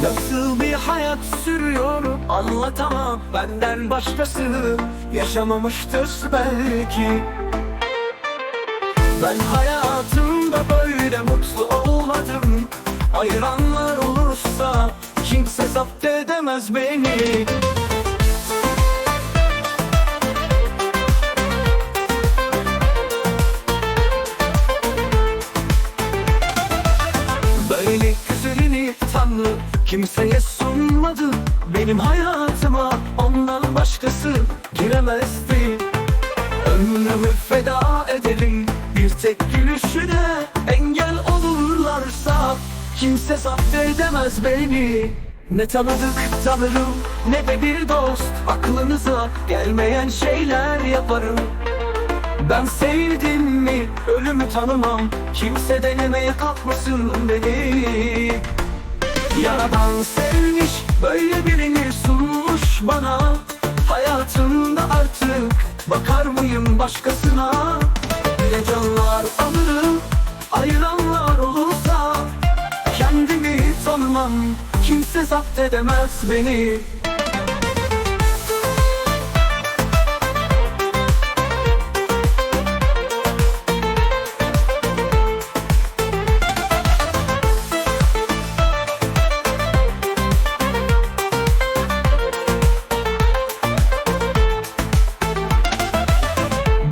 Nasıl bir hayat sürüyorum anlatamam. Benden başkası yaşamamıştır belki. Ben hayatımda böyle mutlu olmadım. Ayıranlar olursa kimse zapt edemez beni kimseye sunmadı Benim hayatıma. Ondan başkası giremezdi Ömrümü feda ederim bir tek gülüşüne Engel olurlarsa kimse zapt edemez beni. Ne tanıdık tanırım ne de bir dost. Aklınıza gelmeyen şeyler yaparım. Ben sevdim mi ölümü tanımam. Kimse denemeye kalkmasın beni Yaradan sevmiş böyle birini sunmuş bana. Hayatımda artık bakar mıyım başkasına? Ne canlar alırım ayıranlar olursa. Kendimi tanımam kimse zapt edemez beni